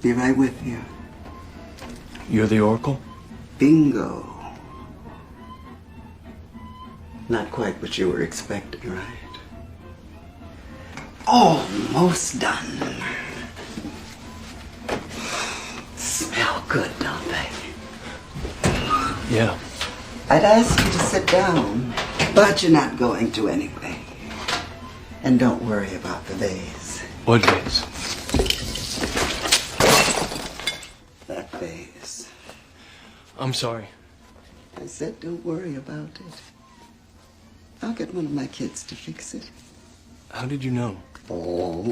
Be right with you. You're the Oracle? Bingo. Not quite what you were expecting, right? Almost done. Smell good, don't they? Yeah. I'd ask you to sit down, but you're not going to anyway. And don't worry about the vase. What is? That vase. I'm sorry. I said don't worry about it. I'll get one of my kids to fix it. How did you know? Oh,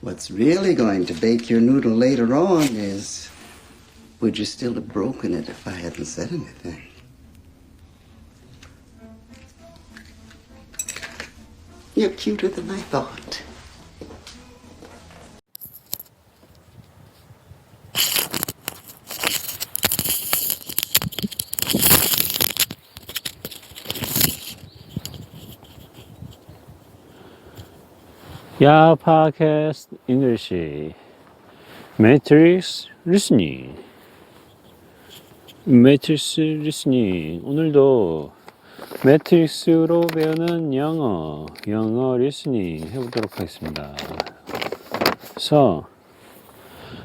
what's really going to bake your noodle later on is would you still have broken it if I hadn't said anything? You're cuter than I thought. 매트릭스 리스닝. 매트릭스 리스닝. 오늘도 매트릭스로 배우는 영어 영어 리스닝 해보도록 하겠습니다. 그래서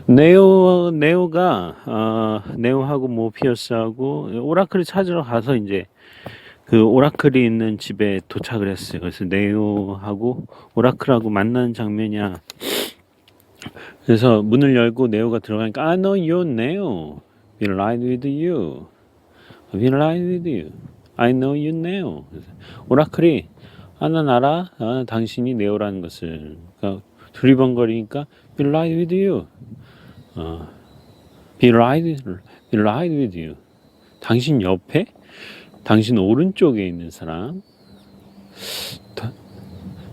네오 네오가 어, 네오하고 모피어스하고 오라클을 찾으러 가서 이제 그 오라클이 있는 집에 도착을 했어요. 그래서 네오하고 오라클하고 만나는 장면이야. 그래서 문을 열고 네오가 들어가니까 I know you, Neo. We lied with you. We lied with you. I know you, Neo. 오라클이 아, 난 알아. 아, 당신이 네오라는 것을. 그러니까 두리번거리니까 We lied with you. 어, We lied, we lied with you. 당신 옆에 당신 오른쪽에 있는 사람, 다,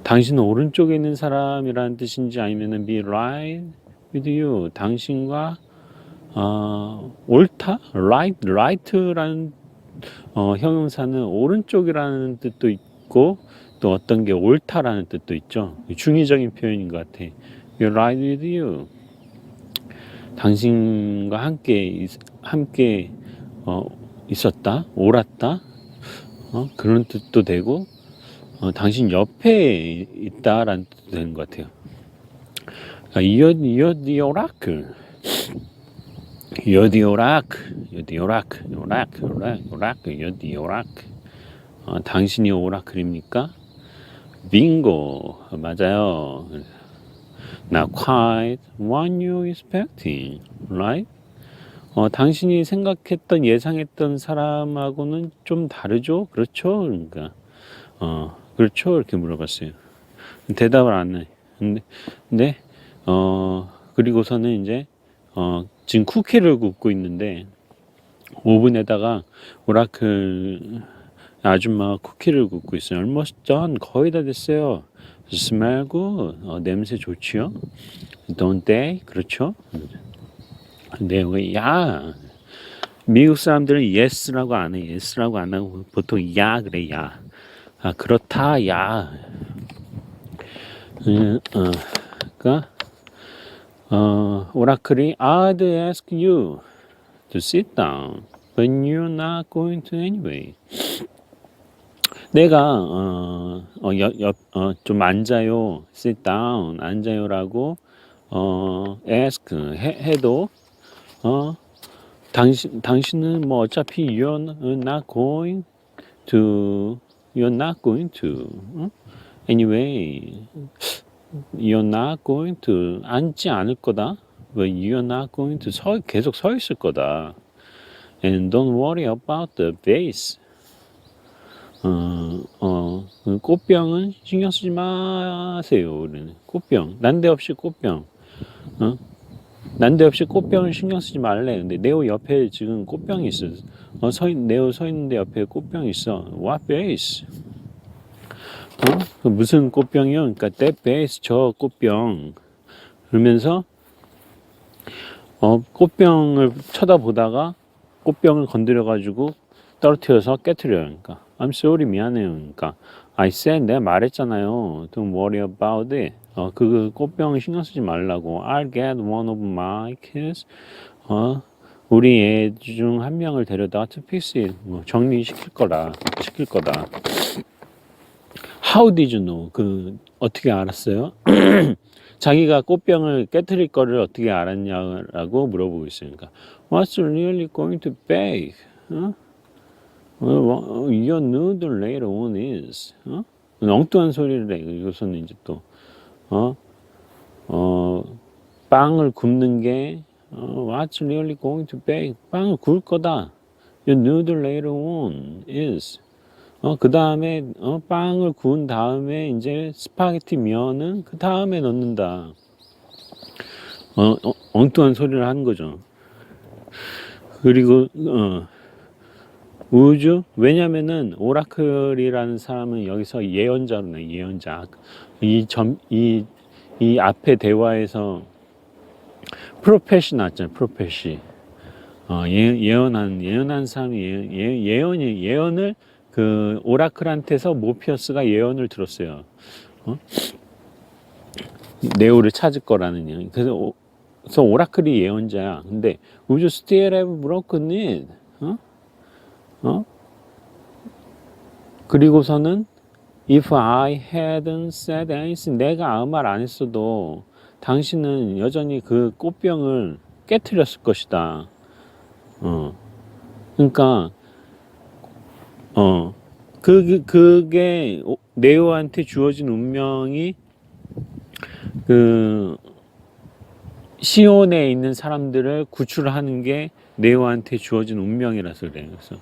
당신 오른쪽에 있는 사람이라는 뜻인지 아니면은 be right with you, 당신과 어, 옳다, right, right라는 어, 형용사는 오른쪽이라는 뜻도 있고 또 어떤 게 옳다라는 뜻도 있죠. 중의적인 표현인 것 같아. Be right with you. 당신과 함께 있- 함께 어, 있었다, 옳았다, 어, 그런 뜻도 되고, 어, 당신 옆에 있다라는 뜻도 되는 것 같아요. 그러니까 oracle, oracle. You're the oracle. 어, 당신이 오라클입니까? 빙고. 맞아요. Not quite what you expecting, right? 어, 당신이 생각했던 예상했던 사람하고는 좀 다르죠? 그렇죠? 그러니까 어, 그렇죠? 이렇게 물어봤어요. 대답을 안 해. 근데, 근데 어, 그리고서는 이제 어, 지금 쿠키를 굽고 있는데 오븐에다가 오라클 아줌마가 쿠키를 굽고 있어요. done. 거의 다 됐어요. good. 어, 냄새 좋지요? don't they? 그렇죠? 내용이 야 미국 사람들은 yes라고 안 해. yes라고 안 하고 보통 야 그래 야. 아 그렇다 야. 음, 어, 그러니까 어, 오라클이 I'd ask you to sit down, but you're not going to anyway. 내가 어, 어, 옆, 옆, 어, 좀 앉아요, sit down, 앉아요라고 어, ask 해, 해도 어, 당신 당신은 뭐 어차피 you're not going to you're not going to 어? anyway you're not going to 앉지 않을 거다. but you're not going to 서 계속 서 있을 거다. and don't worry about the vase. 어, 어, 그 꽃병은 신경 쓰지 마세요. 우리는 꽃병 난데없이 꽃병. 어? 난데없이 꽃병을 신경 쓰지 말래. 근데 네오 옆에 지금 꽃병이 있어. 어, 서 있, 네오 서 있는데 옆에 꽃병이 있어. What base? 어? 그 무슨 꽃병이요? 그러니까 that base 저 꽃병. 그러면서 어, 꽃병을 쳐다보다가 꽃병을 건드려 가지고 떨어뜨려서 깨트려요. 그러니까 I'm sorry 미안해요. 그러니까 I said 내가 말했잖아요. Don't worry about it. 어, 그 꽃병 신경 쓰지 말라고. I'll get one of my kids. 어, 우리 애 중 한 명을 데려다가 to fix. 뭐 정리시킬 거라. 시킬 거다. How did you know? 그 어떻게 알았어요? 자기가 꽃병을 깨뜨릴 거를 어떻게 알았냐라고 물어보고 있으니까 What's really going to bake? 어? 어, 어, Your noodle later on is 어? 엉뚱한 소리를 해. 이것은 이제 또 어? 어, 빵을 굽는 게 어, What's really going to bake? 빵을 구울 거다. Your noodle later on is 어, 그 다음에, 어, 빵을 구운 다음에, 이제 스파게티 면은 그 다음에 넣는다. 어, 어, 엉뚱한 소리를 하는 거죠. 그리고, 어, 우주? 왜냐면은, 오라클이라는 사람은 여기서 예언자로 나 예언자. 이 점, 이, 이 앞에 대화에서 프로페시 나왔잖아요, 프로페시. 어, 예, 예언한, 예언한 사람이 예, 예, 예언이, 예언을 그 오라클한테서 모피어스가 예언을 들었어요. 어? 네오를 찾을 거라는 예언. 그래서, 오, 그래서 오라클이 예언자야. 근데 have broken it? 어? 어? 그리고서는 if I hadn't said anything, 내가 아무 말 안 했어도 당신은 여전히 그 꽃병을 깨뜨렸을 것이다. 어. 그러니까 어, 그, 그, 그게 오- 네오한테 주어진 운명이 그 시온에 있는 사람들을 구출하는 게 네오한테 주어진 운명이라서 그래요. 그래서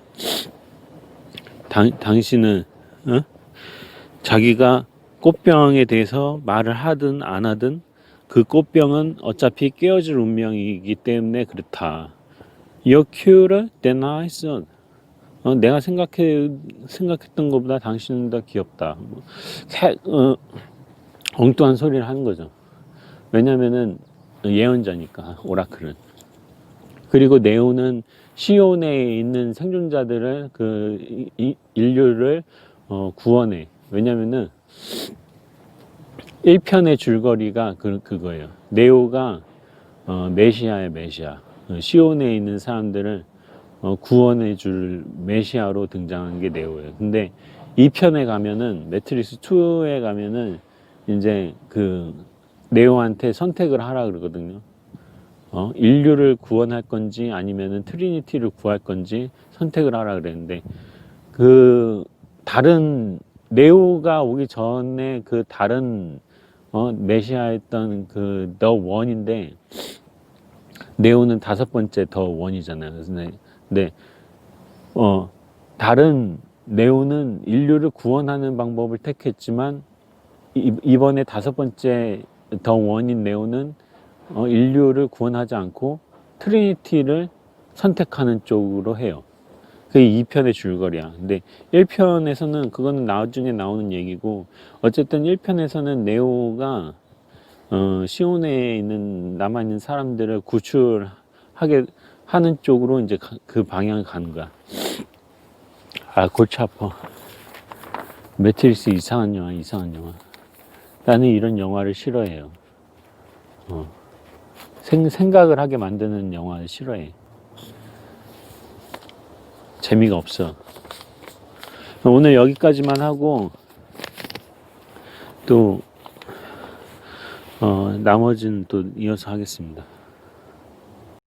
당, 당신은 어? 자기가 꽃병에 대해서 말을 하든 안 하든 그 꽃병은 어차피 깨어질 운명이기 때문에 그렇다. You're cuter than I thought. 어, 내가 생각해 생각했던 것보다 당신은 더 귀엽다. 뭐, 캐- 어, 엉뚱한 소리를 하는 거죠. 왜냐면은 예언자니까 오라클은. 그리고 네오는 시온에 있는 생존자들을 그 인류를 어, 구원해. 왜냐면은 1편의 줄거리가 그, 그거예요. 네오가 어, 메시아의 메시아. 어, 시온에 있는 사람들을 어, 구원해 줄 메시아로 등장한 게 네오예요. 근데 2편에 가면은 매트리스 2에 가면은 이제 그 네오한테 선택을 하라 그러거든요. 어, 인류를 구원할 건지 아니면은 트리니티를 구할 건지 선택을 하라 그랬는데 그 다른 네오가 오기 전에 그 다른 어, 메시아였던 그 더 원인데 네오는 다섯 번째 더 원이잖아요. 그래서 네, 근데 어 다른 네오는 인류를 구원하는 방법을 택했지만 이- 이번에 다섯 번째 더 원인 네오는 어, 인류를 구원하지 않고 트리니티를 선택하는 쪽으로 해요. 그게 2편의 줄거리야. 근데 1편에서는 그거는 나중에 나오는 얘기고 어쨌든 1편에서는 네오가 어, 시온에 있는 남아 있는 사람들을 구출하게 하는 쪽으로 이제 가- 그 방향을 가는 거야. 아 골치 아파. 매트리스 이상한 영화, 이상한 영화. 나는 이런 영화를 싫어해요. 어. 생, 생각을 하게 만드는 영화를 싫어해. 재미가 없어. 오늘 여기까지만 하고 또 어, 나머지는 또 이어서 하겠습니다.